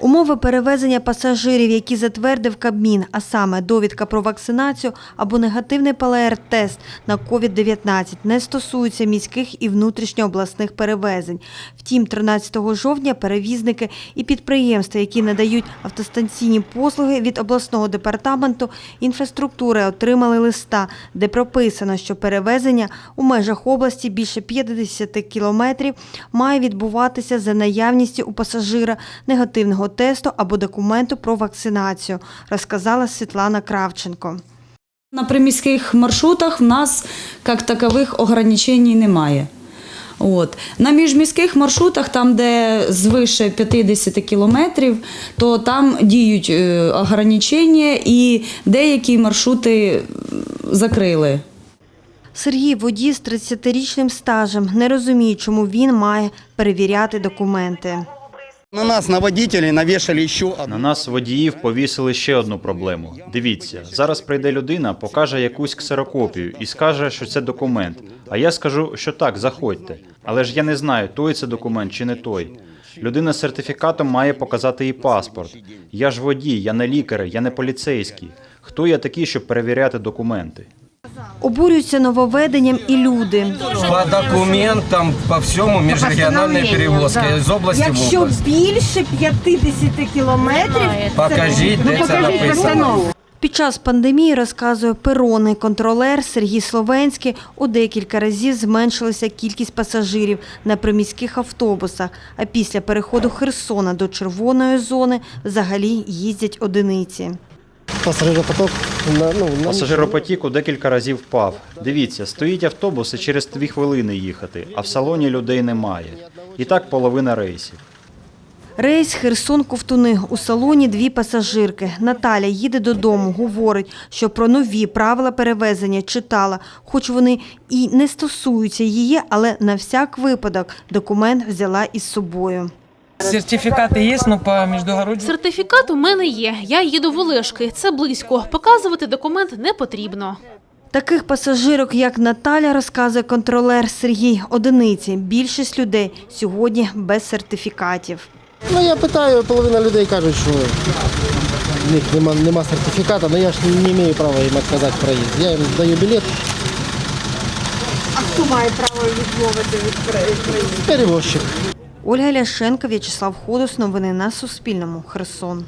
Умови перевезення пасажирів, які затвердив Кабмін, а саме довідка про вакцинацію або негативний ПЛР-тест на COVID-19, не стосуються міських і внутрішньообласних перевезень. Втім, 13 жовтня перевізники і підприємства, які надають автостанційні послуги від обласного департаменту інфраструктури, отримали листа, де прописано, що перевезення у межах області більше 50 кілометрів має відбуватися за наявністю у пасажира негативного тесту або документу про вакцинацію, розказала Світлана Кравченко. На приміських маршрутах в нас як такових ограничень немає. От. На міжміських маршрутах, там, де звише 50 кілометрів, то там діють е, ограничення і деякі маршрути закрили. Сергій водій з 30-річним стажем не розуміє, чому він має перевіряти документи. На нас, на водителей, навешали еще На нас водіїв повісили ще одну проблему. Дивіться, зараз прийде людина, покаже якусь ксерокопію і скаже, що це документ. А я скажу, що так, заходьте. Але ж я не знаю, той це документ чи не той. Людина з сертифікатом має показати і паспорт. Я ж водій, я не лікар, я не поліцейський. Хто я такий, щоб перевіряти документи? Обурюються нововведенням і люди. По документам, по всьому межрегиональная перевозка из области в Якщо область. більше 50 кілометрів, Покажіть, де це написано. Під час пандемії, розказує перонний контролер Сергій Словенський, у декілька разів зменшилася кількість пасажирів на приміських автобусах, а після переходу Херсона до червоної зони взагалі їздять одиниці. Пассажиропоток на, ну, на Пасажиропотік у декілька разів впав. Дивіться, стоїть автобус і через дві хвилини їхати, а в салоні людей немає. І так половина рейсів. Рейс Херсон-Ковтуни. У салоні дві пасажирки. Наталя їде додому, говорить, що про нові правила перевезення читала, хоч вони і не стосуються її, але на всяк випадок документ взяла із собою. Сертифікати є, ну по міжнародній Сертифікат у мене є. Я їду в Олешки. Це близько. Показувати документ не потрібно. Таких пасажирок, як Наталя, розказує контролер Сергій Одиниці. Більшість людей сьогодні без сертифікатів. Ну я питаю, половина людей кажуть, що в них нема, нема сертифіката, але я ж не, не маю права їм відказати проїзд. Я їм даю білет. А хто має право відмовити від проїзду? Перевозчик. Ольга Ляшенко, В'ячеслав Ходос. Новини на Суспільному. Херсон.